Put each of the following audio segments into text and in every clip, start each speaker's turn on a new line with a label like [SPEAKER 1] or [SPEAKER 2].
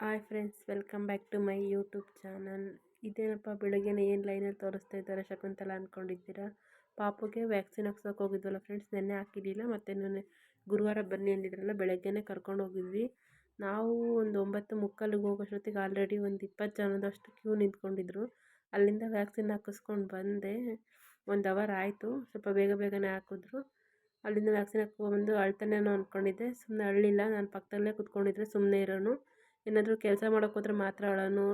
[SPEAKER 1] Hi friends welcome back to my YouTube channel ಇದೇನಪ್ಪ, ಬೆಳಗ್ಗೆನೇ ಏನು ಲೈನಲ್ಲಿ ತೋರಿಸ್ತಾ ಇದ್ದಾರೆ ಶಕುಂತಲ ಅಂದ್ಕೊಂಡಿದ್ದೀರಾ ಪಾಪುಗೆ ವ್ಯಾಕ್ಸಿನ್ ಹಾಕ್ಸೋಕೆ ಹೋಗಿದ್ವಲ್ಲ ಫ್ರೆಂಡ್ಸ್ ನೆನ್ನೆ ಹಾಕಿರಲಿಲ್ಲ, ಮತ್ತು ನಾನು ಗುರುವಾರ ಬನ್ನಿ ಅಂದಿದ್ರಲ್ಲ, ಬೆಳಗ್ಗೆನೇ ಕರ್ಕೊಂಡು ಹೋಗಿದ್ವಿ. ನಾವು ಒಂದು ಒಂಬತ್ತು ಮುಕ್ಕಾಲಿಗೆ ಹೋಗೋಷ್ಟೊತ್ತಿಗೆ ಆಲ್ರೆಡಿ ಒಂದು ಇಪ್ಪತ್ತು ಜನದಷ್ಟು ಕ್ಯೂ ನಿಂತ್ಕೊಂಡಿದ್ರು. ಅಲ್ಲಿಂದ ವ್ಯಾಕ್ಸಿನ್ ಹಾಕಿಸ್ಕೊಂಡು ಬಂದೆ. ಒಂದು ಅವರ್ ಆಯಿತು, ಸ್ವಲ್ಪ ಬೇಗ ಬೇಗನೆ ಹಾಕಿದ್ರು. ಅಲ್ಲಿಂದ ವ್ಯಾಕ್ಸಿನ್ ಹಾಕ್ಕೊಂಡ್ಬಂದು ಅಳ್ತಾನೇನೋ ಅಂದ್ಕೊಂಡಿದ್ದೆ ಸುಮ್ಮನೆ ಅಳ್ಳಿಲ್ಲ, ನಾನು ಪಕ್ಕದಲ್ಲೇ ಕೂತ್ಕೊಂಡಿದ್ರೆ ಸುಮ್ಮನೆ ಇರೋನು. ಏನಾದರೂ ಕೆಲಸ ಮಾಡೋಕೆ ಹೋದ್ರೆ ಮಾತ್ರ ಅಳೋನು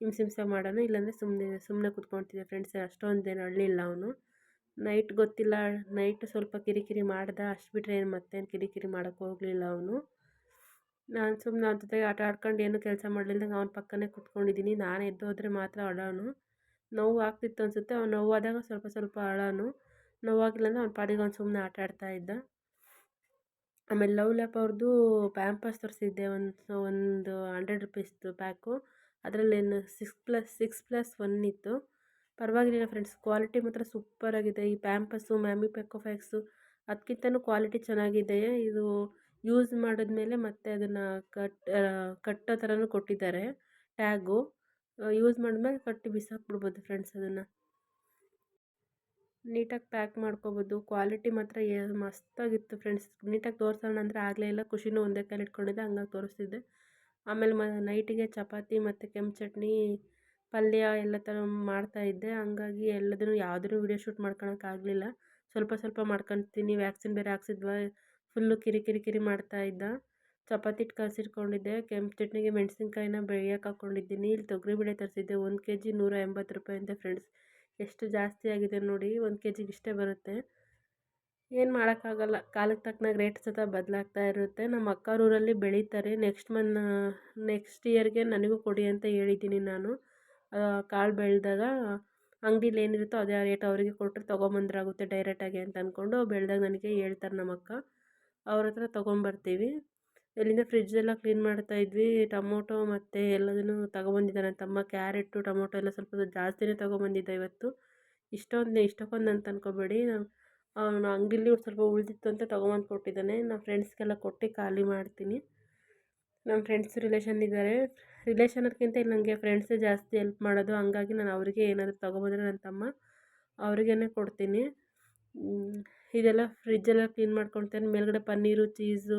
[SPEAKER 1] ಹಿಂಸೆ ಹಿಂಸೆ ಮಾಡೋನು, ಇಲ್ಲಾಂದರೆ ಸುಮ್ಮನೆ ಸುಮ್ಮನೆ ಕೂತ್ಕೊಳ್ತಿದ್ದೆ ಫ್ರೆಂಡ್ಸ್ ಅಷ್ಟೊಂದೇನು ಅಳಲಿಲ್ಲ ಅವನು. ನೈಟ್ ಗೊತ್ತಿಲ್ಲ ನೈಟ್ ಸ್ವಲ್ಪ ಕಿರಿಕಿರಿ ಮಾಡ್ದ, ಅಷ್ಟು ಬಿಟ್ಟರೆ ಏನು ಮತ್ತೇನು ಕಿರಿಕಿರಿ ಮಾಡೋಕ್ಕೆ ಹೋಗಲಿಲ್ಲ ಅವನು. ನಾನು ಸುಮ್ಮನೆ ಅವ್ನ ಜೊತೆಗೆ ಆಟ ಆಡ್ಕೊಂಡು ಏನೂ ಕೆಲಸ ಮಾಡಲಿಲ್ದಂಗೆ ಅವ್ನ ಪಕ್ಕನೇ ಕೂತ್ಕೊಂಡಿದ್ದೀನಿ. ನಾನು ಎದ್ದು ಹೋದರೆ ಮಾತ್ರ ಅಳೋನು ನೋವು ಆಗ್ತಿತ್ತು ಅನಿಸುತ್ತೆ. ಅವ್ನು ನೋವಾದಾಗ ಸ್ವಲ್ಪ ಸ್ವಲ್ಪ ಅಳೋನು ನೋವಾಗಿಲ್ಲ ಅಂದರೆ ಅವ್ನ ಪಾಡಿಗೆ ಅವ್ನು ಸುಮ್ಮನೆ ಆಟ ಆಡ್ತಾ ಇದ್ದ. ಆಮೇಲೆ ಲವ್ ಲ್ಯಾಪ್ ಅವ್ರದ್ದು ಪ್ಯಾಂಪರ್ಸ್ ತರಿಸಿದ್ದೆ ಒಂದು ಒಂದು ಹಂಡ್ರೆಡ್ ರುಪೀಸ್ದು pack. ಅದರಲ್ಲೇನು six plus six plus one ಇತ್ತು. ಪರವಾಗಿಲ್ಲ ಫ್ರೆಂಡ್ಸ್, ಕ್ವಾಲಿಟಿ ಮಾತ್ರ ಸೂಪರಾಗಿದೆ. ಈ ಪ್ಯಾಂಪಸ್ಸು ಮ್ಯಾಮಿ ಪೆಕೋಫ್ಯಾಕ್ಸು ಅದಕ್ಕಿಂತನೂ ಕ್ವಾಲಿಟಿ ಚೆನ್ನಾಗಿದೆ. ಇದು ಯೂಸ್ ಮಾಡಿದ್ಮೇಲೆ ಮತ್ತೆ ಅದನ್ನು ಕಟ್ ಕಟ್ಟೋ ಥರನೂ ಕೊಟ್ಟಿದ್ದಾರೆ ಟ್ಯಾಗು. ಯೂಸ್ ಮಾಡಿದ್ಮೇಲೆ ಕಟ್ಟಿ ಬಿಸಾಕ್ಬಿಡ್ಬೋದು ಫ್ರೆಂಡ್ಸ್ ಅದನ್ನು. ನೀಟಾಗಿ ಪ್ಯಾಕ್ ಮಾಡ್ಕೊಬೋದು. ಕ್ವಾಲಿಟಿ ಮಾತ್ರ ಏ ಮಸ್ತಾಗಿತ್ತು ಫ್ರೆಂಡ್ಸ್. ನೀಟಾಗಿ ತೋರಿಸೋಣ ಅಂದರೆ ಆಗಲೇ ಇಲ್ಲ. ಖುಷಿನೂ ಒಂದೇ ಕೈಲಿ ಇಟ್ಕೊಂಡಿದ್ದೆ ಹಂಗಾಗಿ ತೋರಿಸ್ತಿದ್ದೆ. ಆಮೇಲೆ ಮ, ನೈಟಿಗೆ ಚಪಾತಿ ಮತ್ತು ಕೆಂಪು ಚಟ್ನಿ, ಪಲ್ಯ ಎಲ್ಲ ಥರ ಮಾಡ್ತಾಯಿದ್ದೆ ಹಂಗಾಗಿ ಎಲ್ಲದನ್ನು ಯಾವುದೂ ವೀಡಿಯೋ ಶೂಟ್ ಮಾಡ್ಕೊಳಕ್ಕಾಗಲಿಲ್ಲ ಸ್ವಲ್ಪ ಸ್ವಲ್ಪ ಮಾಡ್ಕೊತೀನಿ. ವ್ಯಾಕ್ಸಿನ್ ಬೇರೆ ಹಾಕ್ಸಿದ್ವಾ. ಫುಲ್ಲು ಕಿರಿ ಕಿರಿ ಕಿರಿ ಮಾಡ್ತಾಯಿದ್ದ ಚಪಾತಿ ಹಿಟ್ಟು ಕಲಸಿಟ್ಕೊಂಡಿದ್ದೆ. ಕೆಂಪು ಚಟ್ನಿಗೆ ಮೆಣಸಿನ್ಕಾಯಿನ ಬೆಳೆಯೋಕೆ ಹಾಕ್ಕೊಂಡಿದ್ದೀನಿ ಇಲ್ಲಿ ತೊಗರಿಬೇಳೆ ತರಿಸಿದ್ದೆ. ಒಂದು ಕೆ ಜಿ ನೂರ ಎಂಬತ್ತು ರೂಪಾಯಿ ಅಂತೆ ಫ್ರೆಂಡ್ಸ್. ಎಷ್ಟು ಜಾಸ್ತಿ ಆಗಿದೆ ನೋಡಿ, ಒಂದು ಕೆ ಜಿಗೆ ಇಷ್ಟೇ ಬರುತ್ತೆ. ಏನು ಮಾಡೋಕ್ಕಾಗಲ್ಲ ಕಾಲಕ್ಕೆ ತಕ್ಕನಾಗ ರೇಟ್ ಸತ ಬದಲಾಗ್ತಾ ಇರುತ್ತೆ. ನಮ್ಮ ಅಕ್ಕರೂರಲ್ಲಿ ಬೆಳೀತಾರೆ. ನೆಕ್ಸ್ಟ್ ಮನ್ ನೆಕ್ಸ್ಟ್ ಇಯರ್ಗೆ ನನಗೂ ಕೊಡಿ ಅಂತ ಹೇಳಿದ್ದೀನಿ ನಾನು. ಕಾಳು ಬೆಳೆದಾಗ ಅಂಗಡೀಲಿ ಏನಿರುತ್ತೋ ಅದೇ ರೇಟ್ ಅವರಿಗೆ ಕೊಟ್ಟರೆ ತೊಗೊಂಬಂದ್ರಾಗುತ್ತೆ ಡೈರೆಕ್ಟಾಗಿ ಅಂತ ಅಂದ್ಕೊಂಡು ಬೆಳೆದಾಗ ನನಗೆ ಹೇಳ್ತಾರೆ ನಮ್ಮ ಅಕ್ಕ. ಅವ್ರ ಹತ್ರ ತೊಗೊಂಬರ್ತೀವಿ. ಇಲ್ಲಿಂದ ಫ್ರಿಜ್ಜೆಲ್ಲ ಕ್ಲೀನ್ ಮಾಡ್ತಾ ಇದ್ವಿ, ಟೊಮೊಟೊ ಮತ್ತು ಎಲ್ಲದನ್ನು ತಗೊಬಂದಿದ್ದ ನನ್ನ ತಮ್ಮ ಕ್ಯಾರೆಟು ಟೊಮೊಟೊ ಎಲ್ಲ ಸ್ವಲ್ಪ ಜಾಸ್ತಿನೇ ತಗೊಬಂದಿದ್ದ ಇವತ್ತು. ಇಷ್ಟೊಂದು ಇಷ್ಟಕ್ಕೊಂದು ಅಂತ ಅನ್ಕೋಬೇಡಿ. ನಾನು ಅಂಗಡೀಲಿ ಸ್ವಲ್ಪ ಉಳಿದಿತ್ತು ಅಂತ ತೊಗೊಬಂದು ಕೊಟ್ಟಿದ್ದಾನೆ. ನಮ್ಮ ಫ್ರೆಂಡ್ಸ್ಗೆಲ್ಲ ಕೊಟ್ಟು ಖಾಲಿ ಮಾಡ್ತೀನಿ. ನಮ್ಮ ಫ್ರೆಂಡ್ಸ್ ರಿಲೇಷನ್ ಇದ್ದಾರೆ ರಿಲೇಷನ್ ಅದಕ್ಕಿಂತ ಇಲ್ಲಿ ನನಗೆ ಫ್ರೆಂಡ್ಸೇ ಜಾಸ್ತಿ ಹೆಲ್ಪ್ ಮಾಡೋದು. ಹಂಗಾಗಿ ನಾನು ಅವರಿಗೆ ಏನಾದರೂ ತೊಗೊಬಂದ್ರೆ ನನ್ನ ತಮ್ಮ ಅವ್ರಿಗೇ ಕೊಡ್ತೀನಿ. ಇದೆಲ್ಲ ಫ್ರಿಜ್ಜೆಲ್ಲ ಕ್ಲೀನ್ ಮಾಡ್ಕೊಳ್ತೇನೆ ಮೇಲ್ಗಡೆ ಪನ್ನೀರು ಚೀಸು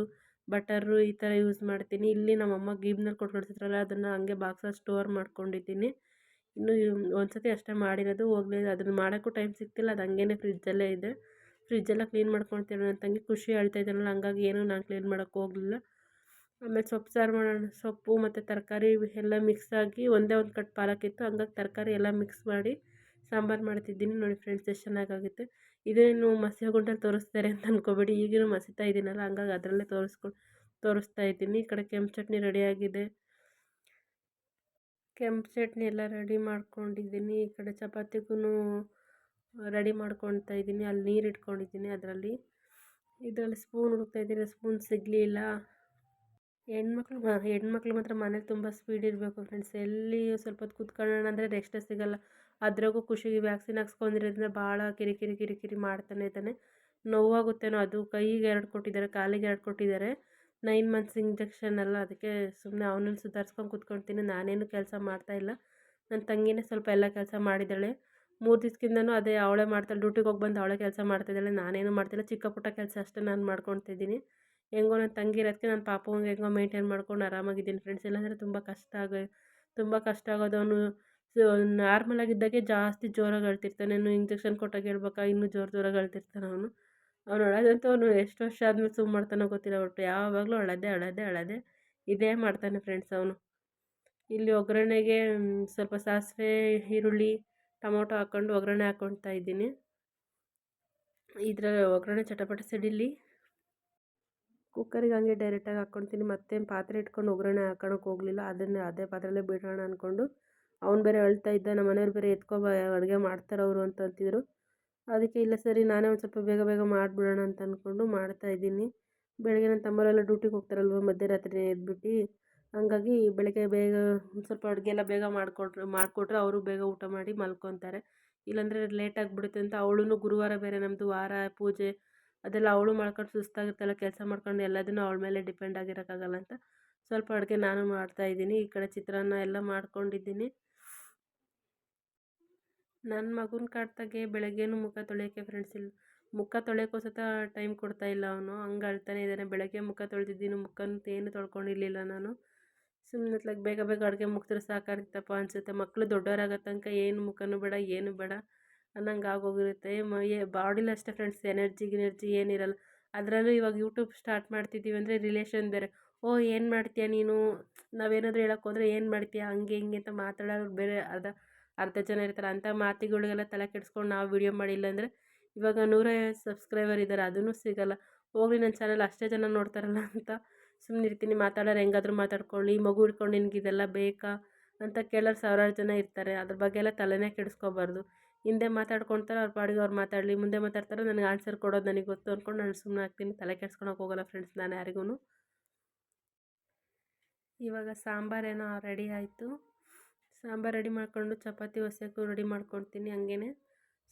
[SPEAKER 1] ಬಟರು ಈ ಥರ ಯೂಸ್ ಮಾಡ್ತೀನಿ. ಇಲ್ಲಿ ನಮ್ಮಮ್ಮ ಗೀಬ್ನಲ್ಲಿ ಕೊಟ್ಟು ಅದನ್ನು ಹಂಗೆ ಬಾಕ್ಸಲ್ಲಿ ಸ್ಟೋರ್ ಮಾಡ್ಕೊಂಡಿದ್ದೀನಿ. ಇನ್ನೂ ಒಂದು ಸತಿ ಅಷ್ಟೇ ಮಾಡಿರೋದು ಹೋಗ್ಲಿಲ್ಲ ಅದನ್ನು ಮಾಡೋಕ್ಕೂ ಟೈಮ್ ಸಿಗ್ತಿಲ್ಲ, ಅದು ಹಂಗೇ ಫ್ರಿಜ್ಜಲ್ಲೇ ಇದೆ. ಫ್ರಿಜ್ಜೆಲ್ಲ ಕ್ಲೀನ್ ಮಾಡ್ಕೊಳ್ತೀನಿ ನನ್ನ ತಂಗಿ ಖುಷಿ ಹೇಳ್ತಾ ಇದ್ದಾನಲ್ಲ ಹಂಗಾಗಿ ಏನೂ ನಾನು ಕ್ಲೀನ್ ಮಾಡೋಕ್ಕೆ ಹೋಗಲಿಲ್ಲ. ಆಮೇಲೆ ಸೊಪ್ಪು ಸಾರು ಮಾಡೋಣ, ಸೊಪ್ಪು ಮತ್ತು ತರಕಾರಿ ಎಲ್ಲ ಮಿಕ್ಸಾಗಿ ಒಂದೇ ಒಂದು ಕಟ್ ಪಾಲಕ್ಕಿತ್ತು ಹಂಗಾಗಿ ತರಕಾರಿ ಎಲ್ಲ ಮಿಕ್ಸ್ ಮಾಡಿ ಸಾಂಬಾರು ಮಾಡ್ತಿದ್ದೀನಿ ನೋಡಿ ಫ್ರೆಂಡ್ಸ್ ಎಷ್ಟು ಚೆನ್ನಾಗಾಗುತ್ತೆ. ಇದೇನು ಮಸಿ ತೋರಿಸ್ತಾರೆ ಅಂತ ಅಂದ್ಕೋಬೇಡಿ ಈಗಲೂ ಮಸಿತಾ ಇದ್ದೀನಲ್ಲ ಹಂಗಾಗಿ ಅದರಲ್ಲೇ ತೋರಿಸ್ಕೊಂಡು ತೋರಿಸ್ತಾ ಇದ್ದೀನಿ. ಈ ಕಡೆ ಕೆಂಪು ಚಟ್ನಿ ರೆಡಿಯಾಗಿದೆ ಕೆಂಪು ಚಟ್ನಿ ಎಲ್ಲ ರೆಡಿ ಮಾಡ್ಕೊಂಡಿದ್ದೀನಿ. ಈ ಕಡೆ ಚಪಾತಿಗೂ ರೆಡಿ ಮಾಡ್ಕೊಳ್ತಾ ಇದ್ದೀನಿ. ಅಲ್ಲಿ ನೀರು ಇಟ್ಕೊಂಡಿದ್ದೀನಿ ಅದರಲ್ಲಿ. ಇದರಲ್ಲಿ ಸ್ಪೂನ್ ಹುಡುಕ್ತಾ ಇದ್ದೀನಿ. ಸ್ಪೂನ್ ಸಿಗಲಿಲ್ಲ. ಹೆಣ್ಮಕ್ಳು ಹೆಣ್ಮಕ್ಳು ಮಾತ್ರ ಮನೇಲಿ ತುಂಬ ಸ್ಪೀಡ್ ಇರಬೇಕು ಫ್ರೆಂಡ್ಸ್ ಎಲ್ಲಿ ಸ್ವಲ್ಪ ಹೊತ್ತು ಕೂತ್ಕೊಳ್ಳೋಣ ಅಂದರೆ ರೆಸ್ಟೇ ಸಿಗೋಲ್ಲ. ಅದ್ರಾಗೂ ಖುಷಿಗೆ ವ್ಯಾಕ್ಸಿನ್ ಹಾಕ್ಸ್ಕೊಂಡಿರೋದ್ರಿಂದ ಭಾಳ ಕಿರಿಕಿರಿ ಕಿರಿಕಿರಿ ಮಾಡ್ತಾನೆ ಇದ್ದಾನೆ. ನೋವಾಗುತ್ತೇನೋ ಅದು, ಕೈಗೆ ಎರಡು ಕೊಟ್ಟಿದ್ದಾರೆ, ಕಾಲಿಗೆ ಎರಡು ಕೊಟ್ಟಿದ್ದಾರೆ. ನೈನ್ ಮಂತ್ಸ್ ಇಂಜೆಕ್ಷನ್ ಅಲ್ಲ, ಅದಕ್ಕೆ ಸುಮ್ಮನೆ ಅವನನ್ನು ಸುಧಾರಿಸ್ಕೊಂಡು ಕೂತ್ಕೊಳ್ತೀನಿ ನಾನೇನು ಕೆಲಸ ಮಾಡ್ತಾಯಿಲ್ಲ ನನ್ನ ತಂಗಿನೇ ಸ್ವಲ್ಪ ಎಲ್ಲ ಕೆಲಸ ಮಾಡಿದ್ದಾಳೆ. ಮೂರು ದಿವ್ಸದಿಂದನೂ ಅದೇ ಅವಳೇ ಮಾಡ್ತಾಳೆ ಡ್ಯೂಟಿಗೆ ಹೋಗಿ ಬಂದು ಅವಳೇ ಕೆಲಸ ಮಾಡ್ತಾಯಿದ್ದಾಳೆ ನಾನೇನು ಮಾಡ್ತಿಲ್ಲ. ಚಿಕ್ಕ ಪುಟ್ಟ ಕೆಲಸ ಅಷ್ಟೇ ನಾನು ಮಾಡ್ಕೊಳ್ತಿದ್ದೀನಿ ಹೆಂಗೋ ನನ್ನ ತಂಗಿ ಇರೋದಕ್ಕೆ ನನ್ನ ಪಾಪುಂಗೆ ಹೆಂಗೋ ಮೇಂಟೈನ್ ಮಾಡ್ಕೊಂಡು ಆರಾಮಾಗಿದ್ದೀನಿ ಫ್ರೆಂಡ್ಸ್ ಇಲ್ಲಾಂದರೆ ತುಂಬ ಕಷ್ಟ ಆಗ, ತುಂಬ ಕಷ್ಟ ಆಗೋದು. ಅವನು ನಾರ್ಮಲ್ ಆಗಿದ್ದಾಗೆ ಜಾಸ್ತಿ ಜೋರಾಗಿ ಅಳ್ತಿರ್ತಾನೆ. ಇನ್ನು ಇಂಜೆಕ್ಷನ್ ಕೊಟ್ಟಾಗ ಹೇಳ್ಬೇಕಾ, ಇನ್ನೂ ಜೋರು ಜೋರಾಗಿ ಅಳ್ತಿರ್ತಾನೆ ಅವನು. ಅವ್ನು ಅಳೋದಂತೂ ಅವನು ಎಷ್ಟು ವರ್ಷ ಆದಮೇಲೆ ಸುಮ್ಮ ಮಾಡ್ತಾನೋ ಗೊತ್ತಿಲ್ಲ ಒಟ್ಟು ಯಾವಾಗಲೂ ಅಳದೆ, ಅಳೋದೇ ಅಳೋದೇ ಇದೇ ಮಾಡ್ತಾನೆ ಫ್ರೆಂಡ್ಸ್ ಅವನು. ಇಲ್ಲಿ ಒಗ್ಗರಣೆಗೆ ಸ್ವಲ್ಪ ಸಾಸಿವೆ, ಈರುಳ್ಳಿ, ಟೊಮೊಟೊ ಹಾಕ್ಕೊಂಡು ಒಗ್ಗರಣೆ ಹಾಕ್ಕೊಳ್ತಾ ಇದ್ದೀನಿ. ಇದರ ಒಗ್ಗರಣೆ ಚಟಪಟ ಸಿಡಿಲಿ ಕುಕ್ಕರಿಗೆ ಹಂಗೆ ಡೈರೆಕ್ಟಾಗಿ ಹಾಕ್ಕೊಳ್ತೀನಿ ಮತ್ತೆ ಪಾತ್ರೆ ಇಟ್ಕೊಂಡು ಒಗ್ಗರಣೆ ಹಾಕೋಳಕ್ಕೆ ಹೋಗಲಿಲ್ಲ. ಅದನ್ನು ಅದೇ ಪಾತ್ರೆಯಲ್ಲೇ ಬಿಡೋಣ ಅಂದ್ಕೊಂಡು ಅವ್ನು ಬೇರೆ ಅಳ್ತಾ ಇದ್ದ ನಮ್ಮ ಮನೆಯವ್ರು ಬೇರೆ ಎತ್ಕೊಬ ಅಡುಗೆ ಮಾಡ್ತಾರೆ ಅವರು ಅಂತ ಅಂತಿದ್ರು. ಅದಕ್ಕೆ ಇಲ್ಲ ಸರಿ, ನಾನೇ ಒಂದು ಸ್ವಲ್ಪ ಬೇಗ ಬೇಗ ಮಾಡಿಬಿಡೋಣ ಅಂತ ಅಂದ್ಕೊಂಡು ಮಾಡ್ತಾಯಿದ್ದೀನಿ ಬೆಳಗ್ಗೆ ನನ್ನ ತಮ್ಮರೆಲ್ಲ ಡ್ಯೂಟಿಗೆ ಹೋಗ್ತಾರಲ್ವ ಮಧ್ಯರಾತ್ರಿ ಎದ್ಬಿಟ್ಟು. ಹಂಗಾಗಿ ಬೆಳಗ್ಗೆ ಬೇಗ ಒಂದು ಸ್ವಲ್ಪ ಅಡುಗೆ ಎಲ್ಲ ಬೇಗ ಮಾಡಿಕೊಟ್ರೆ ಮಾಡಿಕೊಟ್ರೆ ಅವರು ಬೇಗ ಊಟ ಮಾಡಿ ಮಲ್ಕೊತಾರೆ. ಇಲ್ಲಾಂದರೆ ಲೇಟ್ ಆಗಿಬಿಡುತ್ತೆ ಅಂತ ಅವಳೂ ಗುರುವಾರ ಬೇರೆ ನಮ್ಮದು ವಾರ ಪೂಜೆ ಅದೆಲ್ಲ ಅವಳು ಮಾಡ್ಕೊಂಡು ಸುಸ್ತಾಗುತ್ತಲ್ಲ, ಕೆಲಸ ಮಾಡ್ಕೊಂಡು ಎಲ್ಲದನ್ನೂ ಅವಳ ಮೇಲೆ ಡಿಪೆಂಡ್ ಆಗಿರೋಕ್ಕಾಗಲ್ಲ ಅಂತ. ಸ್ವಲ್ಪ ಅಡುಗೆ ನಾನು ಮಾಡ್ತಾಯಿದ್ದೀನಿ ಈ ಕಡೆ ಚಿತ್ರಾನ್ನ ಎಲ್ಲ ಮಾಡ್ಕೊಂಡಿದ್ದೀನಿ. ನನ್ನ ಮಗನ ಕಾಡ್ತಾಗೆ ಬೆಳಗ್ಗೆನೂ ಮುಖ ತೊಳೆಯೋಕ್ಕೆ ಫ್ರೆಂಡ್ಸ್ ಇಲ್ಲ. ಮುಖ ತೊಳೆಯೋಕ್ಕೂ ಸತ ಟೈಮ್ ಕೊಡ್ತಾ ಇಲ್ಲ ಅವನು. ಹಂಗೆ ಅಳ್ತಾನೆ ಇದ್ದಾನೆ ಬೆಳಗ್ಗೆ ಮುಖ ತೊಳೆದಿದ್ದೀನಿ ಮುಖನೂ ಏನು ತೊಳ್ಕೊಂಡಿರಲಿಲ್ಲ ನಾನು. ಸುಮ್ಮನೆ ಲೈಕ್ ಬೇಗ ಬೇಗ ಅಡುಗೆ ಮುಗಿದ್ರೆ ಸಾಕಾಗಿತ್ತಪ್ಪ ಅನಿಸುತ್ತೆ. ಮಕ್ಕಳು ದೊಡ್ಡವರಾಗೋ ತನಕ ಏನು ಮುಖನೂ ಬೇಡ, ಏನು ಬೇಡ. ಅನ್ನಂಗೆ ಆಗೋಗಿರುತ್ತೆ. ಮೈ ಬಾಡಿಲಿ ಅಷ್ಟೇ ಫ್ರೆಂಡ್ಸ್ ಎನರ್ಜಿ ಗಿನರ್ಜಿ ಏನಿರಲ್ಲ ಅದರಲ್ಲೂ ಇವಾಗ ಯೂಟ್ಯೂಬ್ ಸ್ಟಾರ್ಟ್ ಮಾಡ್ತಿದ್ದೀವಿ ಅಂದರೆ ರಿಲೇಷನ್ ಬೇರೆ. ಓ, ಏನು ಮಾಡ್ತೀಯ ನೀನು? ನಾವೇನಾದರೂ ಹೇಳೋಕೆ ಹೋದರೆ ಏನು ಮಾಡ್ತೀಯ? ಹಂಗೆ ಹಿಂಗೆ ಅಂತ ಮಾತಾಡೋರು ಬೇರೆ ಅರ್ಧ ಅರ್ಧ ಜನ ಇರ್ತಾರೆ. ಅಂಥ ಮಾತುಗಳಿಗೆಲ್ಲ ತಲೆ ಕೆಡಿಸ್ಕೊಂಡು ನಾವು ವೀಡಿಯೋ ಮಾಡಿಲ್ಲ ಅಂದರೆ ಇವಾಗ ನೂರೈವತ್ತು ಸಬ್ಸ್ಕ್ರೈಬರ್ ಇದ್ದಾರೆ ಅದೂ ಸಿಗೋಲ್ಲ. ಹೋಗ್ಲಿ ನನ್ನ ಚಾನಲ್ ಅಷ್ಟೇ ಜನ ನೋಡ್ತಾರಲ್ಲ ಅಂತ ಸುಮ್ಮನೆ ಇರ್ತೀನಿ. ಮಾತಾಡೋರು ಹೆಂಗಾದ್ರೂ ಮಾತಾಡ್ಕೊಳ್ಳಿ. ಮಗು ಹಿಡ್ಕೊಂಡು ನಿನ್ಗೆ ಇದೆಲ್ಲ ಬೇಕಾ? ಅಂತ ಕೇಳೋರು ಸಾವಿರಾರು ಜನ ಇರ್ತಾರೆ. ಅದ್ರ ಬಗ್ಗೆ ಎಲ್ಲ ತಲೆನೇ ಕೆಡಿಸ್ಕೋಬಾರ್ದು. ಹಿಂದೆ ಮಾತಾಡ್ಕೊಳ್ತಾರೆ ಅವ್ರ ಪಾಡಿಗೆ ಅವ್ರು ಮಾತಾಡಲಿ, ಮುಂದೆ ಮಾತಾಡ್ತಾರೆ ನನಗೆ ಆನ್ಸರ್ ಕೊಡೋದು ನನಗೆ ಗೊತ್ತು ಅಂದ್ಕೊಂಡು ನಾನು ಸುಮ್ಮನೆ ಆಗ್ತೀನಿ ತಲೆ ಕೆಡ್ಸ್ಕೊಳಕ್ಕೆ ಹೋಗಲ್ಲ ಫ್ರೆಂಡ್ಸ್ ನಾನು ಯಾರಿಗೂ ಇವಾಗ ಸಾಂಬಾರೇನೋ ರೆಡಿ ಆಯಿತು. ಸಾಂಬಾರು ರೆಡಿ ಮಾಡಿಕೊಂಡು ಚಪಾತಿ ಹೊಸಕ್ಕೂ ರೆಡಿ ಮಾಡ್ಕೊಳ್ತೀನಿ ಹಂಗೇ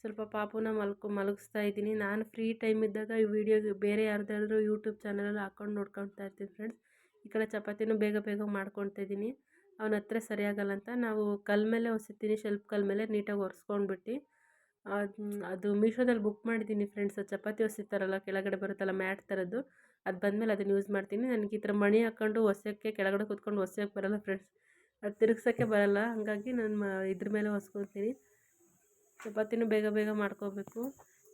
[SPEAKER 1] ಸ್ವಲ್ಪ ಪಾಪುನ ಮಲ್ಕೊ, ಮಲಗಿಸ್ತಾ ಇದ್ದೀನಿ. ನಾನು ಫ್ರೀ ಟೈಮ್ ಇದ್ದಾಗ ಈ ವಿಡಿಯೋ ಬೇರೆ ಯಾರ್ದಾದ್ರೂ ಯೂಟ್ಯೂಬ್ ಚಾನಲಲ್ಲಿ ಹಾಕ್ಕೊಂಡು ನೋಡ್ಕೊಳ್ತಾ ಇರ್ತೀನಿ ಫ್ರೆಂಡ್ಸ್ ಈ ಕಡೆ ಚಪಾತಿನೂ ಬೇಗ ಬೇಗ ಮಾಡ್ಕೊಳ್ತಾ ಇದ್ದೀನಿ. ಅವನ ಹತ್ರ ಸರಿಯಾಗಲ್ಲ ಅಂತ ನಾವು ಕಲ್ಲ ಮೇಲೆ ಒಸಿತೀನಿ ಶೆಲ್ಫ್ ಕಲ್ಲ ಮೇಲೆ ನೀಟಾಗಿ ಒರೆಸ್ಕೊಂಡ್ಬಿಟ್ಟು, ಅದು ಮೀಶೋದಲ್ಲಿ ಬುಕ್ ಮಾಡಿದ್ದೀನಿ ಫ್ರೆಂಡ್ಸ್ ಚಪಾತಿ ಒಸಿತಾರಲ್ಲ ಕೆಳಗಡೆ ಬರುತ್ತಲ್ಲ ಮ್ಯಾಟ್ ಥರದ್ದು ಅದು ಬಂದಮೇಲೆ ಅದನ್ನು ಯೂಸ್ ಮಾಡ್ತೀನಿ. ನನಗೆ ಈ ಥರ ಮಣಿ ಹಾಕ್ಕೊಂಡು ಒಸೆಯೋಕ್ಕೆ, ಕೆಳಗಡೆ ಕೂತ್ಕೊಂಡು ಒಸೆಯೋಕ್ಕೆ ಬರಲ್ಲ ಫ್ರೆಂಡ್ಸ್, ಅದು ತಿರುಗ್ಸೋಕ್ಕೆ ಬರಲ್ಲ, ಹಾಗಾಗಿ ನಾನು ಮ ಇದ್ರ ಮೇಲೆ ಹೊಸ್ಕೊತೀನಿ ಚಪಾತಿನೂ ಬೇಗ ಬೇಗ ಮಾಡ್ಕೋಬೇಕು.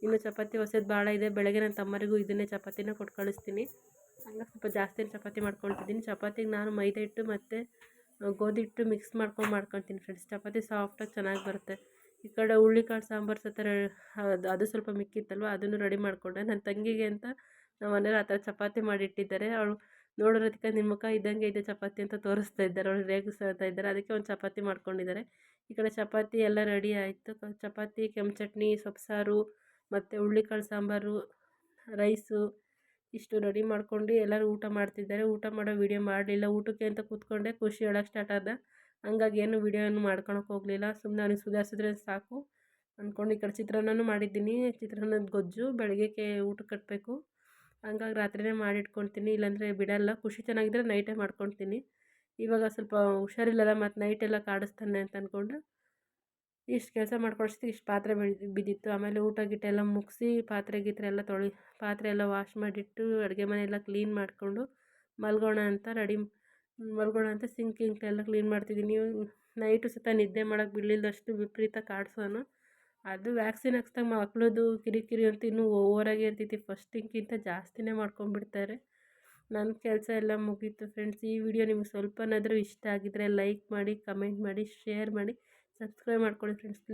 [SPEAKER 1] ಇನ್ನು ಚಪಾತಿ ಹೊಸದು ಭಾಳ ಇದೆ, ಬೆಳಗ್ಗೆ ನನ್ನ ತಮ್ಮರಿಗೂ ಇದನ್ನೇ ಚಪಾತಿನ ಕೊಟ್ಟು ಕಳಿಸ್ತೀನಿ. ಹಂಗಾಗಿ ಸ್ವಲ್ಪ ಜಾಸ್ತಿ ಚಪಾತಿ ಮಾಡ್ಕೊಳ್ತಿದ್ದೀನಿ. ಚಪಾತಿಗೆ ನಾನು ಮೈದಾ ಹಿಟ್ಟು ಮತ್ತು ಗೋಧಿ ಹಿಟ್ಟು ಮಿಕ್ಸ್ ಮಾಡ್ಕೊಂಡು ಮಾಡ್ಕೊತೀನಿ ಫ್ರೆಂಡ್ಸ್ ಚಪಾತಿ ಸಾಫ್ಟಾಗಿ ಚೆನ್ನಾಗಿ ಬರುತ್ತೆ. ಈ ಕಡೆ ಹುಳ್ಳಿಕಾಳು ಸಾಂಬಾರು ಸಹ ಅದು ಅದು ಸ್ವಲ್ಪ ಮಿಕ್ಕಿತ್ತಲ್ವ, ಅದನ್ನು ರೆಡಿ ಮಾಡಿಕೊಂಡೆ. ನನ್ನ ತಂಗಿಗೆ ಅಂತ ನಮ್ಮ ಮನೇಲಿ ಆ ಥರ ಚಪಾತಿ ಮಾಡಿಟ್ಟಿದ್ದಾರೆ. ಅವಳು ನೋಡೋದಕ್ಕೆ ನಿಮ್ಮ ಮುಖ ಇದ್ದಂಗೆ ಇದೆ ಚಪಾತಿ ಅಂತ ತೋರಿಸ್ತಾ ಇದ್ದಾರೆ. ಅವಳು ರೇಗಿಸ್ತಾ ಇದ್ದಾರೆ. ಅದಕ್ಕೆ ಒಂದು ಚಪಾತಿ ಮಾಡ್ಕೊಂಡಿದ್ದಾರೆ. ಈ ಕಡೆ ಚಪಾತಿ ಎಲ್ಲ ರೆಡಿ ಆಯಿತು. ಚಪಾತಿ, ಕೆಂಪು ಚಟ್ನಿ, ಸೊಪ್ಪು ಸಾರು, ಮತ್ತು ಹುಳ್ಳಿಕಾಳು ಸಾಂಬಾರು ರೈಸು ಇಷ್ಟು ರೆಡಿ ಮಾಡ್ಕೊಂಡು ಎಲ್ಲರೂ ಊಟ ಮಾಡ್ತಿದ್ದಾರೆ. ಊಟ ಮಾಡೋ ವೀಡಿಯೋ ಮಾಡಲಿಲ್ಲ. ಊಟಕ್ಕೆ ಅಂತ ಕೂತ್ಕೊಂಡೆ. ಖುಷಿ ಹೇಳೋಕ್ಕೆ ಸ್ಟಾರ್ಟ್ ಆದ. ಹಂಗಾಗಿ ಏನು ವೀಡಿಯೋ ಏನು ಮಾಡ್ಕೊಳಕ್ಕೆ ಹೋಗಲಿಲ್ಲ. ಸುಮ್ಮನೆ ಅವ್ನಿಗೆ ಸುಧಾರಿಸಿದ್ರೆ ಸಾಕು ಅಂದ್ಕೊಂಡು ಈ ಕಡೆ ಚಿತ್ರಾನ್ನನೂ ಮಾಡಿದ್ದೀನಿ. ಚಿತ್ರಾನ್ನದ ಗೊಜ್ಜು, ಬೆಳಗ್ಗೆಗೆ ಊಟ ಕಟ್ಟಬೇಕು ಹಂಗಾಗಿ ರಾತ್ರಿನೇ ಮಾಡಿಟ್ಕೊಳ್ತೀನಿ. ಇಲ್ಲಾಂದರೆ ಬಿಡೋಲ್ಲ. ಖುಷಿ ಚೆನ್ನಾಗಿದ್ದರೆ ನೈಟೇ ಮಾಡ್ಕೊಳ್ತೀನಿ. ಇವಾಗ ಸ್ವಲ್ಪ ಹುಷಾರಿಲ್ಲಲ್ಲ, ಮತ್ತು ನೈಟೆಲ್ಲ ಕಾಡಿಸ್ತಾನೆ ಅಂತ ಅಂದ್ಕೊಂಡು ಇಷ್ಟು ಕೆಲಸ ಮಾಡ್ಕೊಳೋಷ್ಟಕ್ಕೆ ಇಷ್ಟು ಪಾತ್ರೆ ಬಿದ್ದಿತ್ತು. ಆಮೇಲೆ ಊಟ ಗೀಟ ಎಲ್ಲ ಮುಗಿಸಿ ಪಾತ್ರೆ ಗೀತ್ರೆ ಎಲ್ಲ ತೊಳಿ, ಪಾತ್ರೆ ಎಲ್ಲ ವಾಶ್ ಮಾಡಿಟ್ಟು ಅಡುಗೆ ಮನೆಯೆಲ್ಲ ಕ್ಲೀನ್ ಮಾಡಿಕೊಂಡು ಮಲ್ಗೋಣ ಅಂತ ರೆಡಿ ಮಲ್ಗೋಣ ಅಂತ ಸಿಂಕ್ ಗಿಂಕ್ ಎಲ್ಲ ಕ್ಲೀನ್ ಮಾಡ್ತಿದ್ದೀನಿ. ನೈಟು ಸತ ನಿದ್ದೆ ಮಾಡೋಕ್ಕೆ ಬಿಡಲಿಲ್ಲದಷ್ಟು ವಿಪರೀತ ಕಾಡ್ಸೋನು. ಅದು ವ್ಯಾಕ್ಸಿನ್ ಹಾಕ್ಸ್ದಾಗ ಮಕ್ಳದ್ದು ಕಿರಿಕಿರಿ ಅಂತ ಇನ್ನೂ ಓವರಾಗಿ ಇರ್ತೈತಿ. ಫಸ್ಟಿಗಿಂತ ಜಾಸ್ತಿನೇ ಮಾಡ್ಕೊಂಡ್ಬಿಡ್ತಾರೆ ನನ್ನ ಕೆಲಸ ಎಲ್ಲ ಮುಗೀತು. ಫ್ರೆಂಡ್ಸ್ ಈ ವಿಡಿಯೋ ನಿಮ್ಗೆ ಸ್ವಲ್ಪನಾದರೂ ಇಷ್ಟ ಆಗಿದ್ದರೆ ಲೈಕ್ ಮಾಡಿ ಕಮೆಂಟ್ ಮಾಡಿ ಶೇರ್ ಮಾಡಿ. ಸಬ್ಸ್ಕ್ರೈಬ್ ಮಾಡ್ಕೊಳ್ಳಿ ಫ್ರೆಂಡ್ಸ್ ಪ್ಲೀಸ್